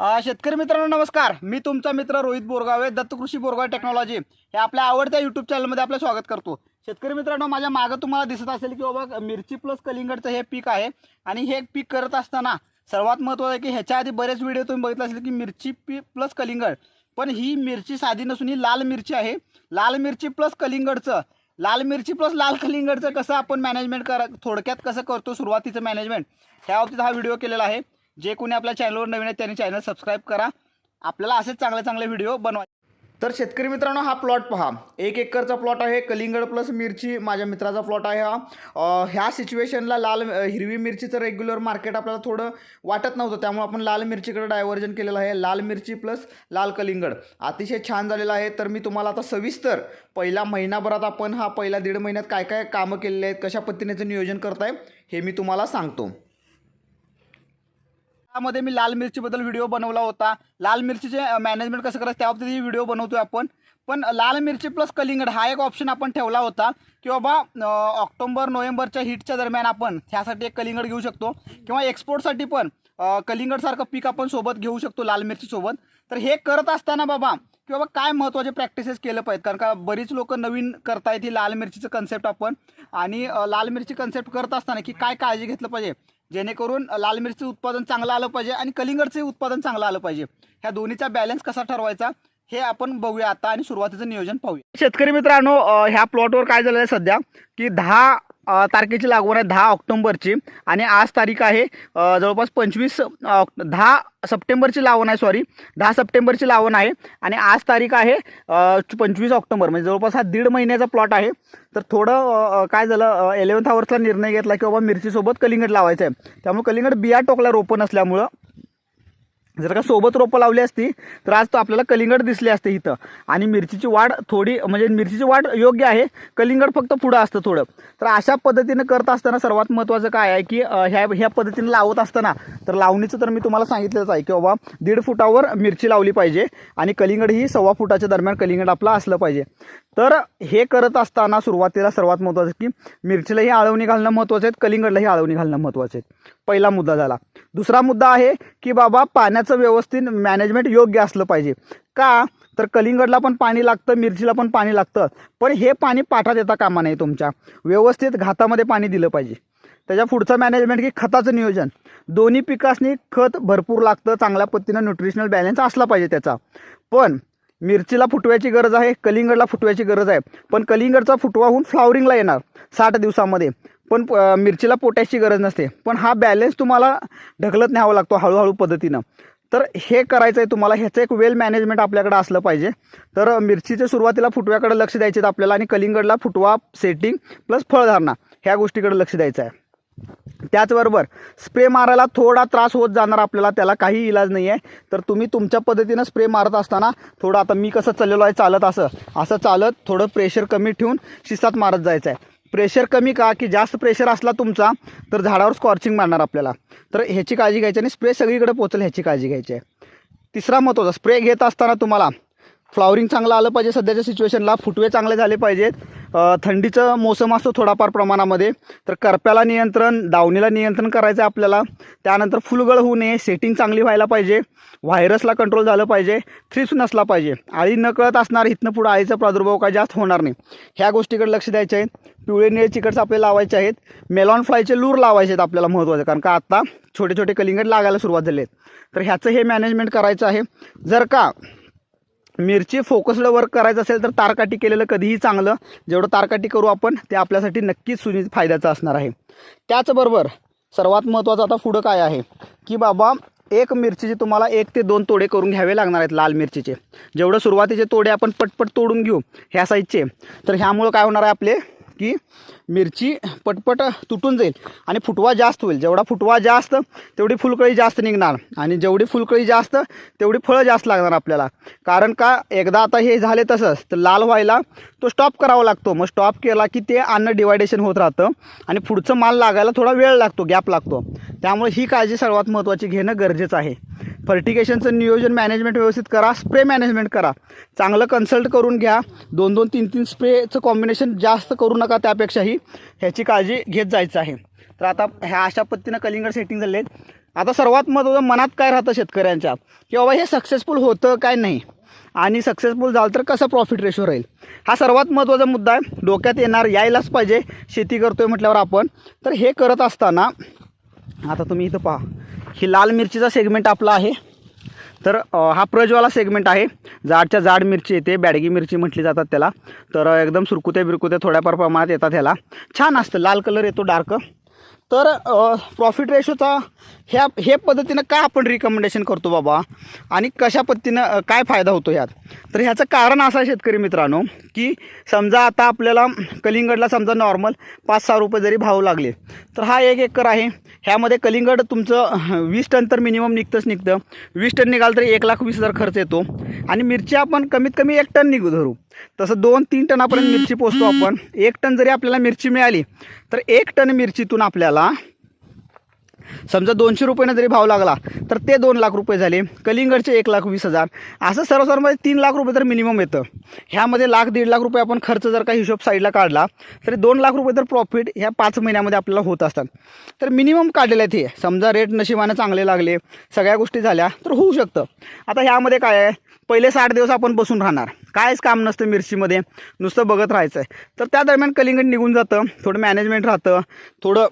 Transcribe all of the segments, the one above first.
शेतकरी मित्रांनो नमस्कार. मी तुमचा मित्र रोहित बोरगावे दत्तकृषी बोरगाव टेक्नॉलॉजी. हे आपल्या आवडत्या यूट्यूब चॅनलमध्ये आपलं स्वागत करतो. शेतकरी मित्रांनो माझ्या मागं तुम्हाला दिसत असेल की बाबा मिरची प्लस कलिंगडचं हे पीक आहे. आणि हे पीक करत असताना सर्वात महत्त्वाचं आहे की ह्याच्या आधी बरेच व्हिडिओ तुम्ही बघितला असेल की मिरची पी प्लस कलिंगड. पण ही मिरची साधी नसून ही लाल मिरची आहे. लाल मिरची प्लस कलिंगडचं लाल मिरची प्लस लाल कलिंगडचं कसं आपण मॅनेजमेंट करा थोडक्यात कसं करतो सुरुवातीचं मॅनेजमेंट ह्या बाबतीत हा व्हिडिओ केलेला आहे. जे कोणी आपल्या चॅनलवर नवीन आहे त्यांनी चॅनल सबस्क्राईब करा. आपल्याला असेच चांगले चांगले व्हिडिओ बनवा तर शेतकरी मित्रांनो हा प्लॉट पहा. एक एकरचा प्लॉट आहे. कलिंगड प्लस मिरची माझ्या मित्राचा प्लॉट आहे हा. ह्या सिच्युएशनला लाल हिरवी मिरचीचं रेग्युलर मार्केट आपल्याला थोडं वाटत नव्हतं. त्यामुळे आपण लाल मिरचीकडे डायव्हर्जन केलेलं आहे. लाल मिरची प्लस लाल कलिंगड. अतिशय छान झालेलं आहे. तर मी तुम्हाला आता सविस्तर पहिला महिनाभरात आपण हा पहिल्या दीड महिन्यात काय काय कामं केलेले आहेत कशा पद्धतीनेचं नियोजन करताय हे मी तुम्हाला सांगतो. त्यामध्ये मी लाल मिरचीबद्दल व्हिडिओ बनवला होता. लाल मिरचीचे मॅनेजमेंट कसं करायचं त्याबाबतीत ही व्हिडिओ बनवतोय आपण. पण लाल मिरची प्लस कलिंगड हा एक ऑप्शन आपण ठेवला होता की बाबा ऑक्टोबर नोव्हेंबरच्या हिटच्या दरम्यान आपण त्यासाठी एक कलिंगड घेऊ शकतो. किंवा एक्सपोर्टसाठी पण कलिंगडसारखं पीक आपण सोबत घेऊ शकतो लाल मिरचीसोबत तर हे करत असताना बाबा की बाबा काय महत्त्वाचे प्रॅक्टिसेस केलं पाहिजेत? कारण का बरीच लोक नवीन करतायत ही लाल मिरचीचं कन्सेप्ट आपण. आणि लाल मिरची कन्सेप्ट करत असताना की काय काळजी घेतलं पाहिजे? जेणेकरून लाल मिरचीचं उत्पादन चांगलं आलं पाहिजे आणि कलिंगडचं उत्पादन चांगलं आलं पाहिजे. ह्या दोन्हीचा बॅलन्स कसा ठरवायचा हे आपण बघूया आता आणि सुरुवातीचं नियोजन पाहूया. शेतकरी मित्रांनो ह्या प्लॉटवर काय झालेलं आहे सध्या की दहा तारखेची लागवड आहे दहा ऑक्टोंबरची आणि आज तारीख आहे जवळपास पंचवीस ऑक् दहा सप्टेंबरची लावण आहे सॉरी दहा सप्टेंबरची लावण आहे आणि आज तारीख आहे पंचवीस ऑक्टोबर. म्हणजे जवळपास हा दीड महिन्याचा प्लॉट आहे. तर थोडं काय झालं इलेवन्थ आवर्सचा निर्णय घेतला की बाबा मिरचीसोबत कलिंगड लावायचं आहे त्यामुळे कलिंगड बिया टोकला रोपण असल्यामुळं जर का सोबत रोपं लावली असती तर आज तो आपल्याला कलिंगड दिसले असते इथं. आणि मिरचीची वाढ थोडी म्हणजे मिरचीची वाढ योग्य आहे कलिंगड फक्त पुढं असतं थोडं. तर अशा पद्धतीनं करत असताना सर्वात महत्त्वाचं काय आहे की ह्या ह्या पद्धतीनं लावत असताना तर लावणीचं तर मी तुम्हाला सांगितलंच आहे की बाबा दीड फुटावर मिरची लावली पाहिजे आणि कलिंगड ही सव्वा फुटाच्या दरम्यान कलिंगड आपलं असलं पाहिजे. तर हे करत असताना सुरुवातीला सर्वात महत्त्वाचं की मिरचीलाही आळवणी घालणं महत्त्वाचं आहे कलिंगडलाही आळवणी घालणं महत्त्वाचं आहे. पहिला मुद्दा झाला. दुसरा मुद्दा आहे की बाबा पाण्याचं व्यवस्थित मॅनेजमेंट योग्य असलं पाहिजे. का? तर कलिंगडला पण पाणी लागतं मिरचीला पण पाणी लागतं. पण हे पाणी पाठात येता कामा नाही तुमच्या. व्यवस्थित घातामध्ये पाणी दिलं पाहिजे. त्याच्या पुढचं मॅनेजमेंट की खताचं नियोजन. दोन्ही पिकासनी खत भरपूर लागतं चांगल्या पद्धतीनं न्यूट्रिशनल बॅलन्स असला पाहिजे त्याचा. पण मिरचीला फुटव्याची गरज आहे कलिंगडला फुटव्याची गरज आहे. पण कलिंगडचा फुटवा होऊन फ्लावरिंगला येणार साठ दिवसामध्ये. पण मिरचीला पोटॅशची गरज नसते. पण हा बॅलन्स तुम्हाला ढकलत न्यावा लागतो हळूहळू पद्धतीनं. तर हे करायचं आहे तुम्हाला ह्याचं एक वेल मॅनेजमेंट आपल्याकडे असलं पाहिजे. तर मिरचीच्या सुरुवातीला फुटव्याकडे लक्ष द्यायचे आपल्याला आणि कलिंगडला फुटवा सेटिंग प्लस फळधारणा ह्या गोष्टीकडे लक्ष द्यायचं आहे त्याचबरोबर स्प्रे मारायला थोडा त्रास होत जाणार आपल्याला त्याला काही इलाज नाही आहे तर तुम्ही तुमच्या पद्धतीनं स्प्रे मारत असताना थोडं आता मी कसं चाललेलो आहे चालत असं. असं चालत थोडं प्रेशर कमी ठेवून शिस्तात मारत जायचं आहे प्रेशर कमी का? की जास्त प्रेशर असला तुमचा तर झाडावर स्कॉर्चिंग मारणार आपल्याला. तर ह्याची काळजी घ्यायची आणि स्प्रे सगळीकडे पोचेल ह्याची काळजी घ्यायची आहे. तिसरा महत्त्वाचा स्प्रे घेत असताना तुम्हाला फ्लॉवरिंग चांगलं आलं पाहिजे. सध्याच्या सिच्युएशनला फुटवे चांगले झाले पाहिजेत. थंडीचं मोसम असतो थोडाफार प्रमाणामध्ये. तर करप्याला नियंत्रण दावणीला नियंत्रण करायचं आहे आपल्याला. त्यानंतर फुलगळ होऊ नये सेटिंग चांगली व्हायला पाहिजे. व्हायरसला कंट्रोल झालं पाहिजे. थ्रिप्स नसला पाहिजे. आळी नकळत असणार इथनं पुढं आळीचा प्रादुर्भाव काय जास्त होणार नाही. ह्या गोष्टीकडे लक्ष द्यायचे आहेत पिवळे निळे चिकट्स आपल्याला लावायचे आहेत. मेलॉन फ्लायचे लूर लावायचे आहेत आपल्याला महत्त्वाचं. कारण का आत्ता छोटे छोटे कलिंगड लागायला सुरुवात झाली आहेत तर ह्याचं हे मॅनेजमेंट करायचं आहे. जर का मिरची फोकस्ड वर्क करायचं असेल तर तारकाटी केलेलं कधीही चांगलं. जेवढं तारकाटी करू आपण ते आपल्यासाठी नक्कीच सुनि फायद्याचं असणार आहे. त्याचबरोबर सर्वात महत्त्वाचं आता पुढं काय आहे? की बाबा एक मिरचीचे तुम्हाला एक ते दोन तोडे करून घ्यावे लागणार आहेत लाल मिरचीचे. जेवढं सुरुवातीचे तोडे आपण पटपट तोडून घेऊ ह्या साईजचे तर ह्यामुळं काय होणार आहे आपले? की मिरची पटपट तुटून जाईल आणि फुटवा जास्त होईल. जेवढा फुटवा जास्त तेवढी फुलकळी जास्त निघणार. आणि जेवढी फुलकळी जास्त तेवढी फळं जास्त लागणार आपल्याला. कारण का एकदा आता हे झाले तसंच तर लाल व्हायला तो स्टॉप करावा लागतो. मग स्टॉप केला की ते अन्न डिवायडेशन होत राहतं आणि पुढचं माल लागायला थोडा वेळ लागतो गॅप लागतो. त्यामुळे ही काळजी सर्वात महत्त्वाची घेणं गरजेचं आहे. फर्टिकेशनचं नियोजन मॅनेजमेंट व्यवस्थित करा स्प्रे मॅनेजमेंट करा. चांगलं कन्सल्ट करून घ्या. दोन दोन तीन तीन स्प्रेचं कॉम्बिनेशन जास्त करू नका त्यापेक्षाही. ह्याची काळजी घेत जायचं आहे. तर आता ह्या अशा पद्धतीनं कलिंगड सेटिंग झाले आहेत. आता सर्वात महत्त्वाचं मनात काय राहतं शेतकऱ्यांच्या? की बाबा हे सक्सेसफुल होतं काय नाही? आणि सक्सेसफुल झालं तर कसं प्रॉफिट रेशो राहील? हा सर्वात महत्त्वाचा मुद्दा आहे. डोक्यात येणार यायलाच पाहिजे. शेती करतोय म्हटल्यावर आपण. तर हे करत असताना आता तुम्ही इथं पहा. ही लाल मिरचीचा सेगमेंट आपला आहे. तर हा प्रजवाला सेगमेंट आहे. जाडच्या जाड मिरची येते बॅडगी मिरची म्हटली जातात त्याला. तर एकदम सुरकुत्या बिरकुत्या थोड्याफार प्रमाणात येतात ह्याला. छान असतं लाल कलर येतो डार्क तर प्रॉफिट रेशोचा ह्या हे पद्धतीनं का आपण रिकमेंडेशन करतो बाबा? आणि कशा पद्धतीनं काय फायदा होतो ह्यात तर ह्याचं कारण असं आहे शेतकरी मित्रांनो की समजा आता आपल्याला कलिंगडला समजा नॉर्मल पाच सहा रुपये जरी भाव लागले तर हा एक एकर आहे. ह्यामध्ये कलिंगड तुमचं वीस टन तर मिनिमम निघतंच निघतं. वीस टन निघाल तरी एक लाख वीस हजार खर्च येतो. आणि मिरची आपण कमीत कमी एक टन निघू धरू. तसं दोन तीन टनापर्यंत मिरची पोचतो आपण. एक टन जरी आपल्याला मिरची मिळाली तर एक टन मिरचीतून आपल्याला lá. समजा दोनशे रुपयानं जरी भाव लागला तर ते दोन लाख रुपये झाले. कलिंगडचे एक लाख वीस हजार. असं सर्वसाधारणमध्ये तीन लाख रुपये तर मिनिमम येतं. ह्यामध्ये लाख दीड लाख रुपये आपण खर्च जर का हिशोब साईडला काढला तरी दोन लाख रुपये तर प्रॉफिट ह्या पाच महिन्यामध्ये आपल्याला होत असतात. तर मिनिमम काढलेले आहेत हे. समजा रेट नशिबानं चांगले लागले सगळ्या गोष्टी झाल्या तर होऊ शकतं. आता ह्यामध्ये काय आहे? पहिले साठ दिवस आपण बसून राहणार. कायच काम नसतं मिरचीमध्ये. नुसतं बघत राहायचं आहे तर त्या दरम्यान कलिंगड निघून जातं थोडं मॅनेजमेंट राहतं थोडं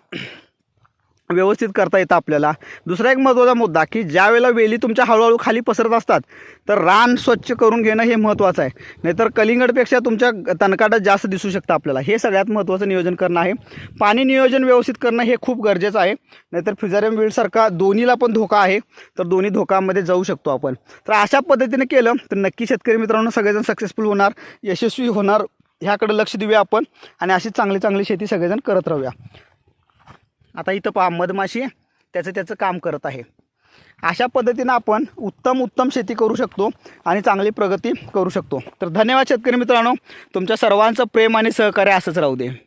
व्यवस्थित करता येतं आपल्याला. दुसरा एक महत्त्वाचा मुद्दा की ज्या वेळेला वेली तुमच्या हळूहळू खाली पसरत असतात तर रान स्वच्छ करून घेणं हे महत्त्वाचं आहे. नाहीतर कलिंगडपेक्षा तुमच्या तणकाटात जास्त दिसू शकतं आपल्याला. हे सगळ्यात महत्त्वाचं नियोजन करणं आहे. पाणी नियोजन व्यवस्थित करणं हे खूप गरजेचं आहे. नाहीतर फ्युजारियम विल्डसारखा दोन्हीला पण धोका आहे तर दोन्ही धोकामध्ये जाऊ शकतो आपण. तर अशा पद्धतीने केलं तर नक्की शेतकरी मित्रांनो सगळेजण सक्सेसफुल होणार यशस्वी होणार ह्याकडे लक्ष देऊया आपण. आणि अशी चांगली चांगली शेती सगळेजण करत राहूया. आता इथं पहा मधमाशी त्याचं त्याचं काम करत आहे. अशा पद्धतीनं आपण उत्तम उत्तम शेती करू शकतो आणि चांगली प्रगती करू शकतो. तर धन्यवाद शेतकरी मित्रांनो. तुमच्या सर्वांचं प्रेम आणि सहकार्य असंच राहू दे.